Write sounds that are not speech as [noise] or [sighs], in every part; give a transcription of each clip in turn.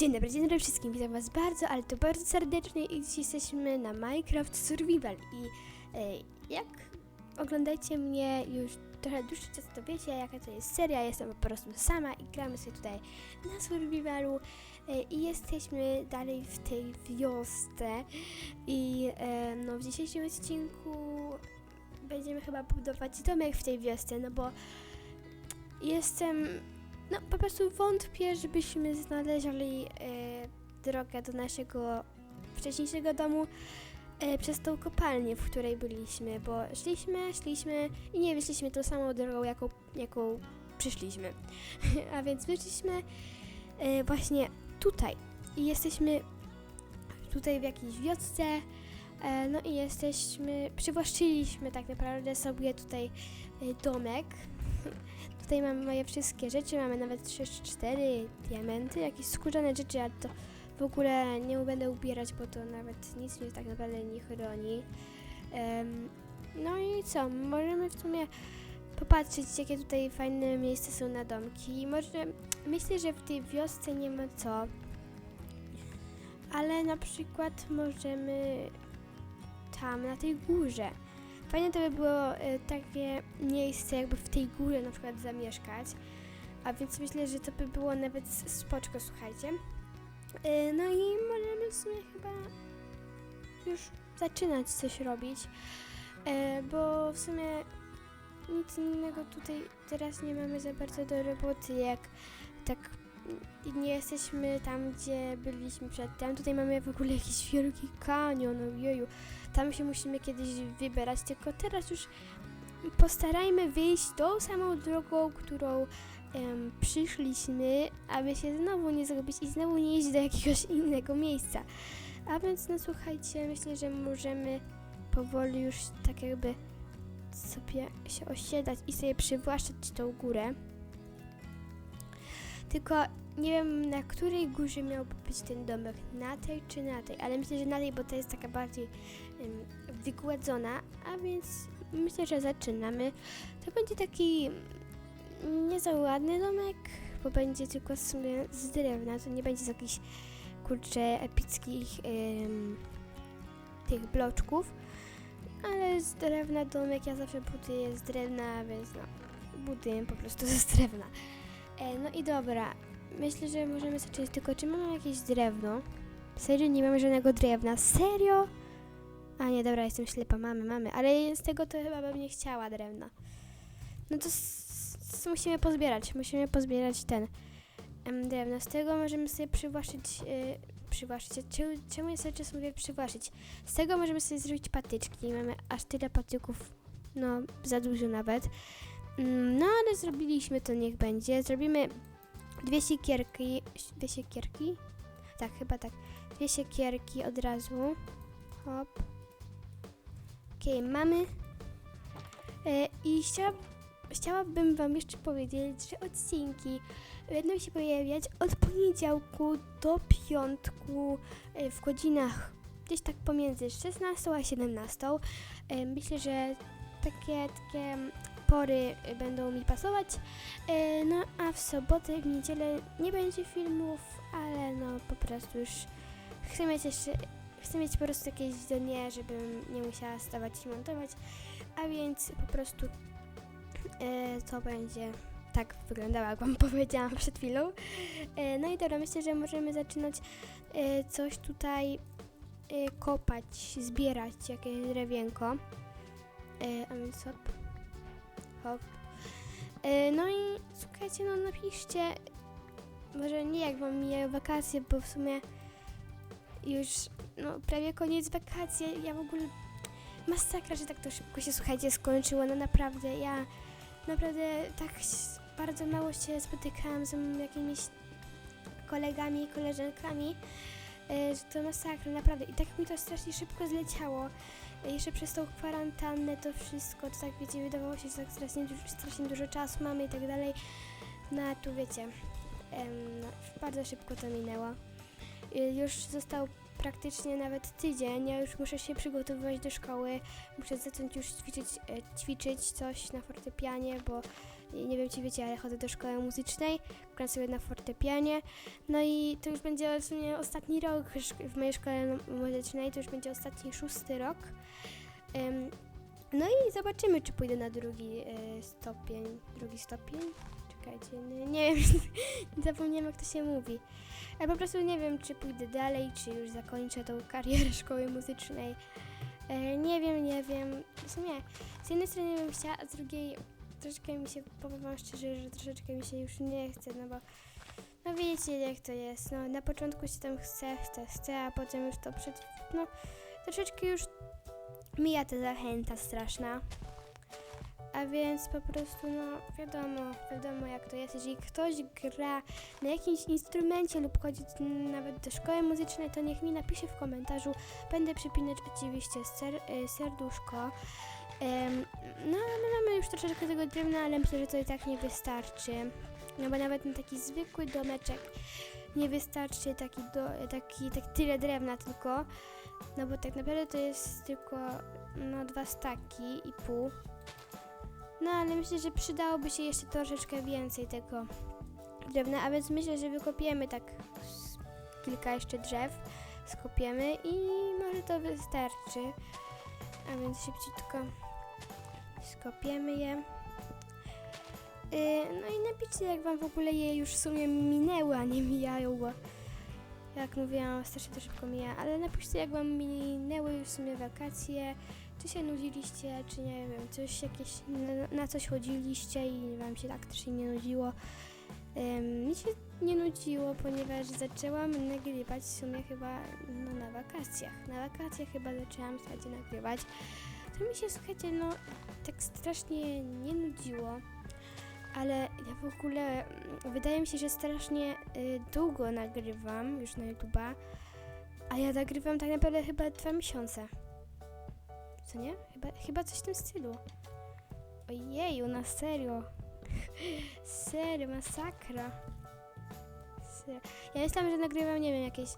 Dzień dobry, dzień dobry wszystkim, witam was bardzo, ale to bardzo serdecznie i dziś jesteśmy na Minecraft Survival. I e, jak oglądacie mnie już trochę dłuższy czas, to wiecie jaka to jest seria, jestem po prostu sama i gramy sobie tutaj na Survivalu e, i jesteśmy dalej w tej wiosce. I e, no w dzisiejszym odcinku będziemy chyba budować domek w tej wiosce, no bo jestem no, po prostu wątpię, żebyśmy znaleźli e, drogę do naszego wcześniejszego domu e, przez tą kopalnię, w której byliśmy, bo szliśmy, szliśmy i nie wyszliśmy tą samą drogą, jaką, jaką przyszliśmy. [laughs] A więc wyszliśmy e, właśnie tutaj i jesteśmy tutaj w jakiejś wiosce, e, no i jesteśmy, przywłaszczyliśmy tak naprawdę sobie tutaj e, domek. [laughs] Tutaj mamy moje wszystkie rzeczy, mamy nawet 3-4 diamenty, jakieś skórzane rzeczy, ale to w ogóle nie będę ubierać, bo to nawet nic mnie tak naprawdę nie chroni. Em, no i co, możemy w sumie popatrzeć, jakie tutaj fajne miejsca są na domki. Może, myślę, że w tej wiosce nie ma co, ale na przykład możemy tam, na tej górze. Fajne to by było e, takie miejsce, jakby w tej górze na przykład zamieszkać. A więc myślę, że to by było nawet spoczko, słuchajcie. E, no i możemy w sumie chyba już zaczynać coś robić. E, bo w sumie nic innego tutaj teraz nie mamy za bardzo do roboty, jak tak nie jesteśmy tam, gdzie byliśmy przedtem. Tutaj mamy w ogóle jakiś wielki kanion, ojeju. Tam się musimy kiedyś wybierać, tylko teraz już postarajmy wyjść tą samą drogą, którą em, przyszliśmy, aby się znowu nie zrobić i znowu nie iść do jakiegoś innego miejsca. A więc no słuchajcie, myślę, że możemy powoli już tak jakby sobie się osiedlać i sobie przywłaszczać tą górę. Tylko nie wiem na której górze miałby być ten domek, na tej czy na tej, ale myślę, że na tej, bo to jest taka bardziej em, wygładzona, a więc myślę, że zaczynamy. To będzie taki nie za ładny domek, bo będzie tylko w sumie z drewna, to nie będzie z jakichś kurczę epickich em, tych bloczków, ale z drewna domek, ja zawsze buduję z drewna, więc no, buduję po prostu [laughs] z drewna. E, no i dobra, myślę, że możemy zacząć, tylko czy mamy jakieś drewno? Serio, nie mamy żadnego drewna, serio? A nie, dobra, jestem ślepa, mamy, mamy, ale z tego to chyba bym nie chciała drewna. No to musimy pozbierać, musimy pozbierać ten em, drewno. Z tego możemy sobie przywłaszczyć, y, przywłaszczyć, czemu, czemu ja cały czas mówię przywłaszczyć? Z tego możemy sobie zrobić patyczki, mamy aż tyle patyków, no za dużo nawet. Mm, No ale zrobiliśmy to, niech będzie. Zrobimy dwie siekierki, dwie siekierki? Tak, chyba tak. Dwie siekierki od razu. Hop. Okej, mamy. E, I chciała, chciałabym Wam jeszcze powiedzieć, że odcinki będą się pojawiać od poniedziałku do piątku e, w godzinach gdzieś tak pomiędzy 16 a 17. E, Myślę, że takie, takie pory e, będą mi pasować. E, No a w sobotę w niedzielę nie będzie filmów, ale no po prostu już chcę mieć jeszcze chcę mieć po prostu jakieś dnie, żebym nie musiała stawać i montować, a więc po prostu e, to będzie tak wyglądało, jak wam [laughs] powiedziałam przed chwilą. No i dobra, myślę, że możemy zaczynać coś tutaj kopać, zbierać jakieś drewienko. A więc hop, hop. E, no i słuchajcie, no napiszcie, może nie jak wam mijają wakacje, bo w sumie już no, prawie koniec wakacji. Ja w ogóle masakra, że tak to szybko się słuchajcie skończyło. No naprawdę, ja naprawdę tak bardzo mało się spotykałam z jakimiś kolegami i koleżankami, e, że to masakra, naprawdę. I tak mi to strasznie szybko zleciało. Jeszcze przez tą kwarantannę to wszystko, to tak wiecie, wydawało się, że tak strasznie, strasznie dużo czasu mamy i tak dalej. No a tu wiecie, em, no, bardzo szybko to minęło. Y, Już został praktycznie nawet tydzień. Ja już muszę się przygotowywać do szkoły. Muszę zacząć już ćwiczyć, e, ćwiczyć coś na fortepianie, bo Nie wiem, czy wiecie, ale chodzę do szkoły muzycznej, gram sobie na fortepianie. No i to już będzie w sumie ostatni rok w mojej szkole muzycznej, to już będzie ostatni szósty rok. Em, no i zobaczymy, czy pójdę na drugi e, stopień. Drugi stopień? Czekajcie, nie, nie wiem, [laughs] zapomniałam jak to się mówi. Ale po prostu nie wiem, czy pójdę dalej, czy już zakończę tą karierę [laughs] szkoły muzycznej. E, nie wiem, nie wiem. W sumie z jednej strony bym chciała, a z drugiej troszeczkę mi się, powiem wam szczerze, że troszeczkę mi się już nie chce, no bo no wiecie jak to jest, no na początku się tam chce, chce, chce, a potem już to przed, no troszeczkę już mija ta zachęta straszna. A więc po prostu, no wiadomo, wiadomo jak to jest. Jeżeli ktoś gra na jakimś instrumencie lub chodzi nawet do szkoły muzycznej, to niech mi napisze w komentarzu. Będę przypinać oczywiście ser, y, serduszko. No, my mamy już troszeczkę tego drewna, ale myślę, że to i tak nie wystarczy. No bo nawet na taki zwykły domeczek nie wystarczy taki, do, taki, tak tyle drewna tylko. No bo tak naprawdę to jest tylko no, dwa staki i pół. No ale myślę, że przydałoby się jeszcze troszeczkę więcej tego drewna, a więc myślę, że wykopiemy tak kilka jeszcze drzew, skopiemy i może to wystarczy. A więc szybciutko skopiemy je. Yy, no i napiszcie, jak wam w ogóle je już w sumie minęły, a nie mijają, bo jak mówiłam, strasznie to szybko mija, ale napiszcie, jak wam minęły już w sumie wakacje, czy się nudziliście, czy nie wiem, coś jakieś, na, na coś chodziliście i wam się tak też nie nudziło. Ym, mi się nie nudziło, ponieważ zaczęłam nagrywać w sumie chyba no, na wakacjach. Na wakacjach chyba zaczęłam słuchajcie, nagrywać. To mi się, słuchajcie, no tak strasznie nie nudziło, ale ja w ogóle, mm, wydaje mi się, że strasznie y, długo nagrywam już na YouTube'a, a ja nagrywam tak naprawdę chyba dwa miesiące. Co nie? Chyba, chyba coś w tym stylu. Ojeju, na serio. [laughs] serio, masakra. Serio. Ja myślałam, że nagrywam, nie wiem, jakieś,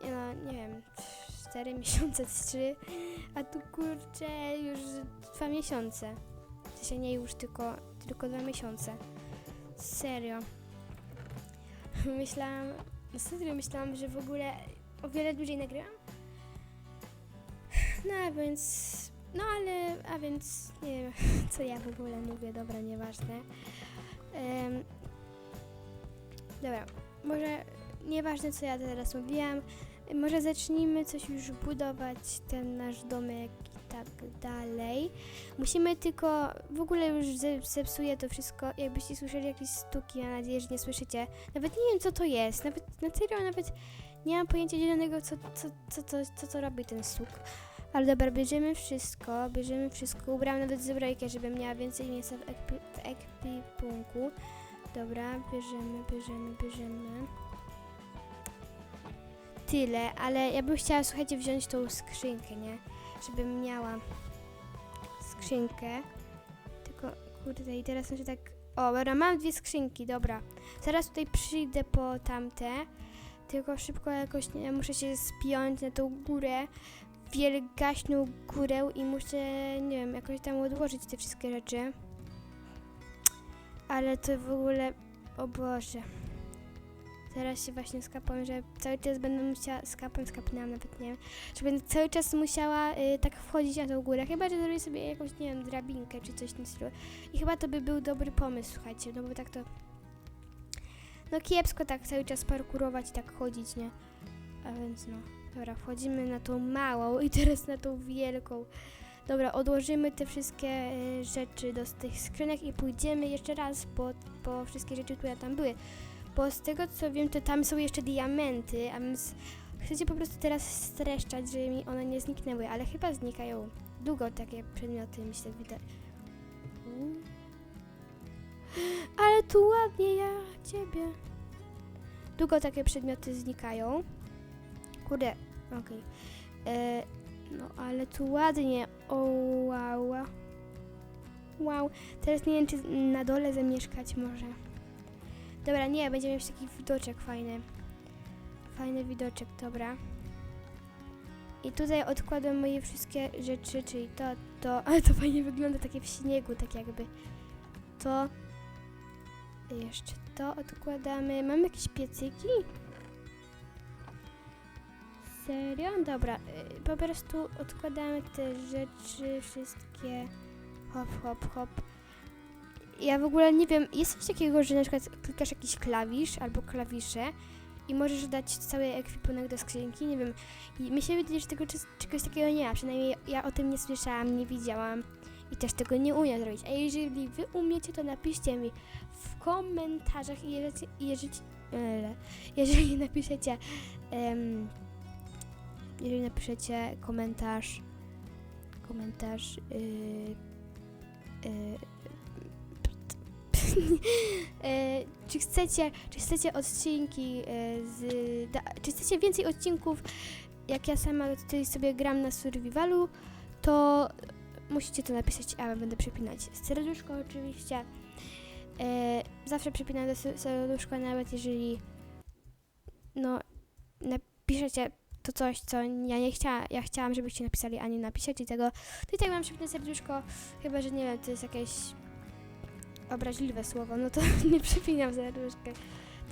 no, nie wiem, 4 [laughs] miesiące, 3, a tu kurczę już dwa miesiące. W sensie nie już, tylko, tylko dwa miesiące. Serio. [laughs] Myślałam, serio myślałam, że w ogóle o wiele dłużej nagrywam. [sighs] No a więc, no ale, a więc nie wiem, [laughs] co ja w ogóle mówię, dobra, nieważne. Em, dobra, może nieważne co ja teraz mówiłam, może zacznijmy coś już budować, ten nasz domek i tak dalej. Musimy tylko, w ogóle już ze- zepsuję to wszystko, jakbyście słyszeli jakieś stuki, mam nadzieję, że nie słyszycie. Nawet nie wiem co to jest, nawet, na serio nawet nie mam pojęcia zielonego, co, co, co, co, co to robi ten stuk. Ale dobra, bierzemy wszystko, bierzemy wszystko. Ubrałam nawet zbrojkę, żeby miała więcej miejsca w, ekwi- w ekwipunku. Dobra, bierzemy, bierzemy, bierzemy. Tyle, ale ja bym chciała, słuchajcie, wziąć tą skrzynkę, nie? Żebym miała skrzynkę. Tylko, kurde, i teraz muszę tak... O, dobra, mam dwie skrzynki, dobra. Zaraz tutaj przyjdę po tamte. Tylko szybko jakoś, nie, muszę się spiąć na tą górę, wielgaśną górę i muszę, nie wiem, jakoś tam odłożyć te wszystkie rzeczy. Ale to w ogóle, o Boże. Teraz się właśnie skapam, że cały czas będę musiała, skapam, skapnęłam nawet, nie wiem, że będę cały czas musiała y, tak wchodzić na tą górę, chyba, że zrobię sobie jakąś, nie wiem, drabinkę czy coś w tym stylu. I chyba to by był dobry pomysł, słuchajcie, no bo tak to... No kiepsko tak cały czas parkurować i tak chodzić, nie? A więc no, dobra, wchodzimy na tą małą i teraz na tą wielką. Dobra, odłożymy te wszystkie y, rzeczy do tych skrzynek i pójdziemy jeszcze raz po, po wszystkie rzeczy, które tam były. Bo z tego co wiem, to tam są jeszcze diamenty, a więc chcecie po prostu teraz streszczać, żeby mi one nie zniknęły, ale chyba znikają. Długo takie przedmioty mi się. [gasps] Ale tu ładnie, ja ciebie. Długo takie przedmioty znikają. Kurde, okej. E, No ale tu ładnie. O, wow. Wow. Teraz nie wiem, czy na dole zamieszkać może. Dobra, nie, będziemy mieć taki widoczek fajny. Fajny widoczek, dobra. I tutaj odkładam moje wszystkie rzeczy, czyli to, to, [laughs] ale to fajnie wygląda takie w śniegu, tak jakby. to. Jeszcze to odkładamy. Mamy jakieś piecyki? Serio? Dobra, y, po prostu odkładamy te rzeczy wszystkie. Hop, hop, hop. Ja w ogóle nie wiem, jest coś takiego, że na przykład klikasz jakiś klawisz albo klawisze i możesz dać cały ekwipunek do skrzynki, nie wiem. I mi się wydaje, że tego czegoś takiego nie ma, przynajmniej ja o tym nie słyszałam, nie widziałam i też tego nie umiem zrobić. A jeżeli wy umiecie, to napiszcie mi w komentarzach i jeżeli, jeżeli, jeżeli [laughs] napiszecie em, jeżeli napiszecie komentarz komentarz yy, yy, [laughs] czy chcecie, czy chcecie odcinki e, z, da, czy chcecie więcej odcinków, jak ja sama tutaj sobie gram na survivalu, to musicie to napisać, a ja będę przypinać serduszko oczywiście. E, zawsze przypinam do se- serduszka, nawet jeżeli no napiszecie to coś, co ja nie chciałam, ja chciałam, żebyście napisali, a nie napiszecie tego, to i tak mam przypinać serduszko, chyba, że nie wiem, to jest jakieś obraźliwe słowo, no to [laughs] nie przypinam serduszkę.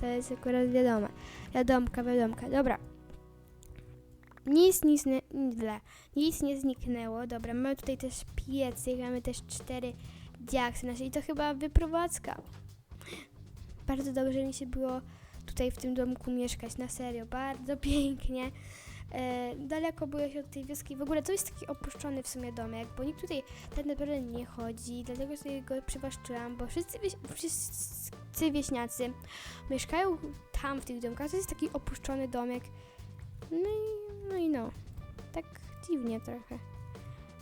To jest akurat wiadome. Wiadomka, wiadomka. Dobra. Nic, nic, nie, nic nie zniknęło. Dobra, mamy tutaj też piecyk, mamy też cztery diaksy nasze i to chyba wyprowadzka. Bardzo dobrze mi się było tutaj w tym domku mieszkać, na serio. Bardzo pięknie. E, daleko byłeś od tej wioski. W ogóle to jest taki opuszczony w sumie domek, bo nikt tutaj tak naprawdę nie chodzi, dlatego sobie go przywłaszczyłam, bo wszyscy, wieś, wszyscy wieśniacy mieszkają tam w tych domkach. To jest taki opuszczony domek. No i no. I no. Tak dziwnie trochę.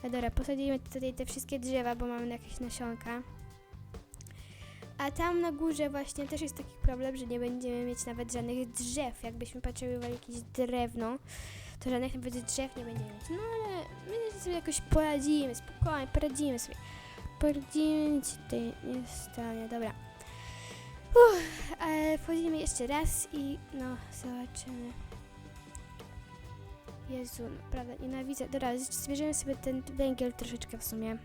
A dobra, posadzimy tutaj te wszystkie drzewa, bo mamy jakieś nasionka. A tam na górze właśnie też jest taki problem, że nie będziemy mieć nawet żadnych drzew. Jakbyśmy w jakieś drewno, to żadnych nawet drzew nie będziemy mieć. No ale my sobie jakoś poradzimy, spokojnie, poradzimy sobie. Poradzimy, się tutaj nie stanie, dobra. Uff, ale wchodzimy jeszcze raz i no, zobaczymy. Jezu, naprawdę nienawidzę. Dobra, zbierzemy sobie ten węgiel troszeczkę w sumie.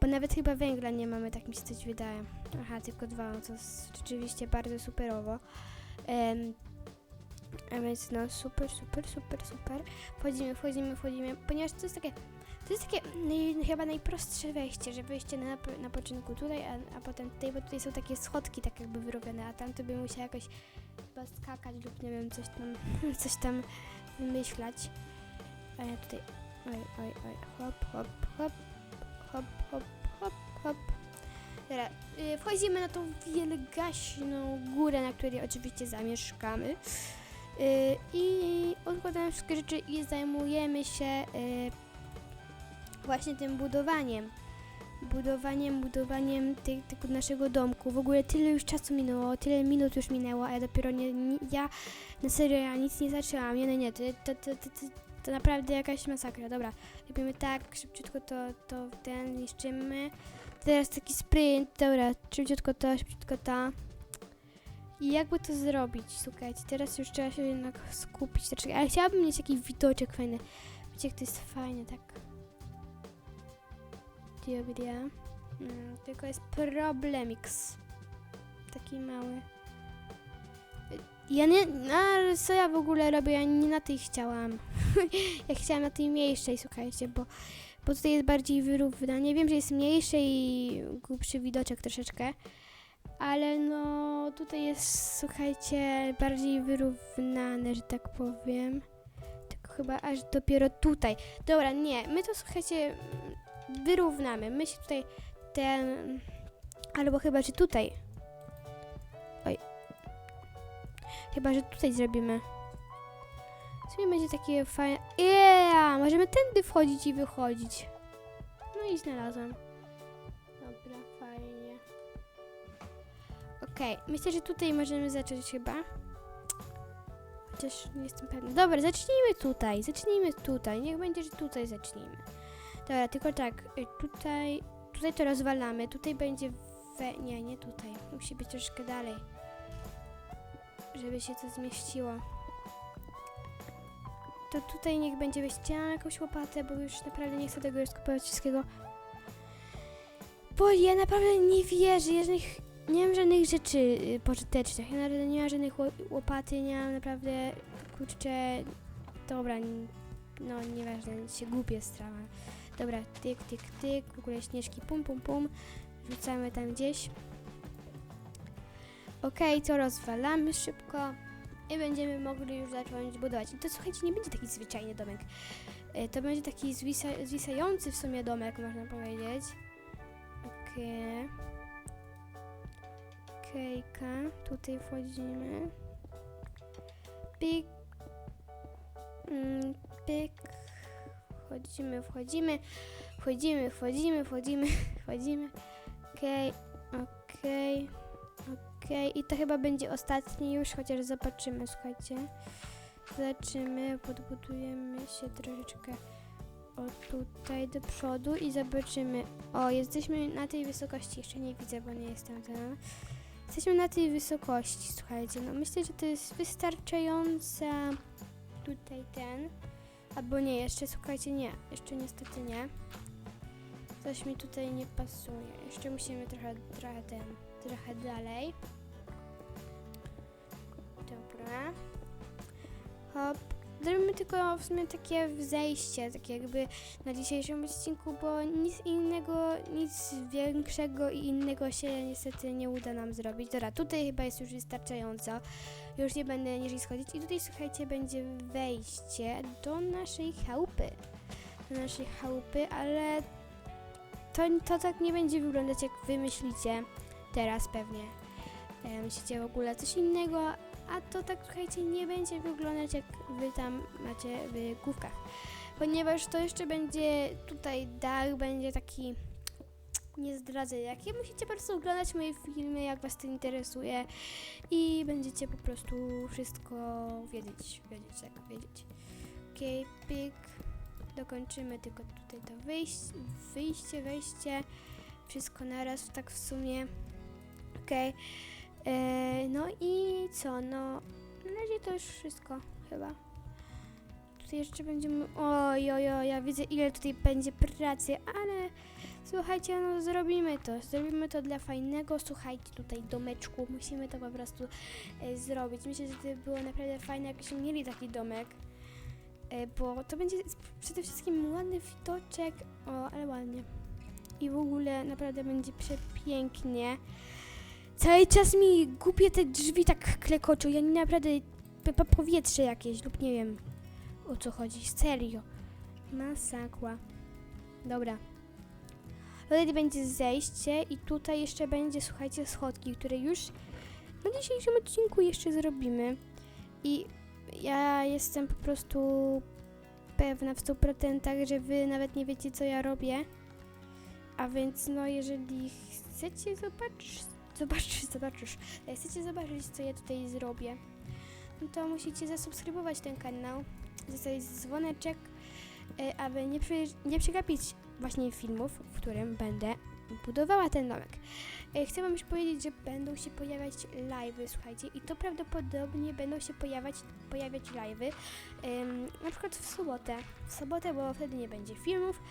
Bo nawet chyba węgla nie mamy, tak mi się coś wydaje. Aha, tylko dwa, no to rzeczywiście bardzo superowo. Em, a więc no super, super, super, super. Wchodzimy, wchodzimy, wchodzimy, ponieważ to jest takie, to jest takie naj, chyba najprostsze wejście, że wejście na, na początku tutaj, a, a potem tutaj, bo tutaj są takie schodki tak jakby wyrobione, a tam to by musiał jakoś chyba skakać lub nie wiem, coś tam, [laughs] coś tam wymyślać. A ja tutaj, oj, oj, oj, hop, hop, hop, hop, hop, hop, hop. Dobra, y, wchodzimy na tą wielgaśną górę, na której oczywiście zamieszkamy. Y, I odkładamy wszystkie rzeczy i zajmujemy się y, właśnie tym budowaniem. Budowaniem, budowaniem tego naszego domku. W ogóle tyle już czasu minęło, tyle minut już minęło, a ja dopiero nie, nie ja na serio ja nic nie zaczęłam. Nie, nie, nie, to, to, to, to, to, to naprawdę jakaś masakra. Dobra, robimy tak, szybciutko to, to ten niszczymy. Teraz taki sprint, dobra, szybciutko to, szybciutko to. I jakby to zrobić, słuchajcie, teraz już trzeba się jednak skupić troszeczkę, ale chciałabym mieć jakiś widoczek fajny. Wiecie, jak to jest fajne, tak. Dobra. Mm, tylko jest problemix. Taki mały. Ja nie, no, co ja w ogóle robię, ja nie na tej chciałam. [laughs] ja chciałam na tej mniejszej, słuchajcie, bo, bo tutaj jest bardziej wyrównanie. Wiem, że jest mniejszy i głupszy widoczek troszeczkę, ale no tutaj jest, słuchajcie, bardziej wyrównane, że tak powiem. Tylko chyba aż dopiero tutaj. Dobra, nie, my to słuchajcie, wyrównamy. My się tutaj ten, albo chyba, że tutaj. Oj. Chyba, że tutaj zrobimy. W będzie takie fajne. Yeah! Możemy tędy wchodzić i wychodzić. No i znalazłam. Okej, myślę, że tutaj możemy zacząć chyba. Chociaż nie jestem pewna. Dobra, zacznijmy tutaj. Zacznijmy tutaj. Niech będzie, że tutaj zacznijmy. Dobra, tylko tak. y, Tutaj, tutaj to rozwalamy. Tutaj będzie we... Nie, nie tutaj. Musi być troszkę dalej. Żeby się to zmieściło. To tutaj niech będzie mam jakąś łopatę, bo już naprawdę nie chcę tego już wszystkiego. Bo ja naprawdę nie wierzę, żadnych, nie mam żadnych rzeczy y, pożytecznych, ja naprawdę nie mam żadnych ło- łopaty, nie mam naprawdę, kurczę, dobra, no nieważne, się głupie strawa. Dobra, tyk, tyk, tyk, w ogóle śnieżki, pum, pum, pum, rzucamy tam gdzieś. Okej, to rozwalamy szybko i będziemy mogli już zacząć budować. I to słuchajcie, nie będzie taki zwyczajny domek. Y, To będzie taki zwisa zwisający w sumie domek, można powiedzieć. Okej. Okejka. Tutaj wchodzimy. Pik. Mm, pik. Wchodzimy, wchodzimy. Wchodzimy, wchodzimy, wchodzimy, [laughs] wchodzimy. Okej, okej, okej. I to chyba będzie ostatni już, chociaż zobaczymy, słuchajcie. Zobaczymy, podbudujemy się troszeczkę o tutaj do przodu i zobaczymy. O, jesteśmy na tej wysokości. Jeszcze nie widzę, bo nie jestem tam. Jesteśmy na tej wysokości, słuchajcie. No myślę, że to jest wystarczająca tutaj ten. Albo nie, jeszcze słuchajcie, nie. Jeszcze niestety nie. Coś mi tutaj nie pasuje. Jeszcze musimy trochę, trochę ten, trochę dalej. Zrobimy tylko w sumie takie zejście, tak jakby na dzisiejszym odcinku, bo nic innego, nic większego i innego się niestety nie uda nam zrobić. Dobra, tutaj chyba jest już wystarczająco. Już nie będę niżej schodzić. I tutaj słuchajcie, będzie wejście do naszej chałupy. Do naszej chałupy, ale to, to tak nie będzie wyglądać jak wy myślicie teraz pewnie. E, myślicie w ogóle coś innego, a to tak słuchajcie nie będzie wyglądać jak wy tam macie w główkach. Ponieważ to jeszcze będzie tutaj dach, będzie taki nie zdradzę jakie. Musicie po prostu oglądać moje filmy, jak was to interesuje i będziecie po prostu wszystko wiedzieć, wiedzieć, tak, wiedzieć. Okej, pik. Dokończymy tylko tutaj to wyjście, wyjście, wejście. Wszystko naraz, tak w sumie. Okej. E, no i co? No, na razie to już wszystko chyba. Tutaj jeszcze będziemy. Oj, oj, oj, ja widzę ile tutaj będzie pracy, ale słuchajcie, no zrobimy to. Zrobimy to dla fajnego, słuchajcie, tutaj domeczku. Musimy to po prostu e, zrobić. Myślę, że to by było naprawdę fajne, jakbyśmy mieli taki domek. E, bo to będzie przede wszystkim ładny widoczek. O, ale ładnie. I w ogóle naprawdę będzie przepięknie. Cały czas mi głupie te drzwi tak klekoczą. Ja nie naprawdę powietrze jakieś lub nie wiem o co chodzi. Serio. Masakła. Dobra. Tutaj będzie zejście i tutaj jeszcze będzie, słuchajcie, schodki, które już na dzisiejszym odcinku jeszcze zrobimy. I ja jestem po prostu pewna w 100%, że wy nawet nie wiecie, co ja robię. A więc, no, jeżeli chcecie zobaczyć, zobaczysz, zobaczysz, jak chcecie zobaczyć, co ja tutaj zrobię, no to musicie zasubskrybować ten kanał, zostawić dzwoneczek, e, aby nie, przy, nie przegapić właśnie filmów, w którym będę budowała ten domek. E, Chcę wam już powiedzieć, że będą się pojawiać live'y, słuchajcie, i to prawdopodobnie będą się pojawiać, pojawiać live'y, na przykład w sobotę, w sobotę, bo wtedy nie będzie filmów,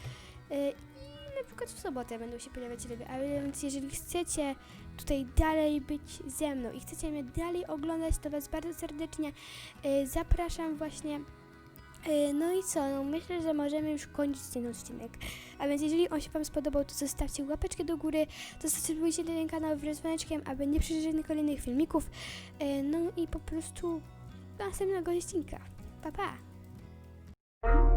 e, na przykład w sobotę będą się pojawiać live'y, a więc jeżeli chcecie tutaj dalej być ze mną i chcecie mnie dalej oglądać, to was bardzo serdecznie e, zapraszam właśnie E, No i co? No myślę, że możemy już kończyć ten odcinek. A więc jeżeli on się Wam spodobał, to zostawcie łapeczkę do góry, to subskrybujcie ten kanał wraz z aby nie przeżyć żadnych kolejnych filmików. E, No i po prostu do następnego odcinka. Pa, pa!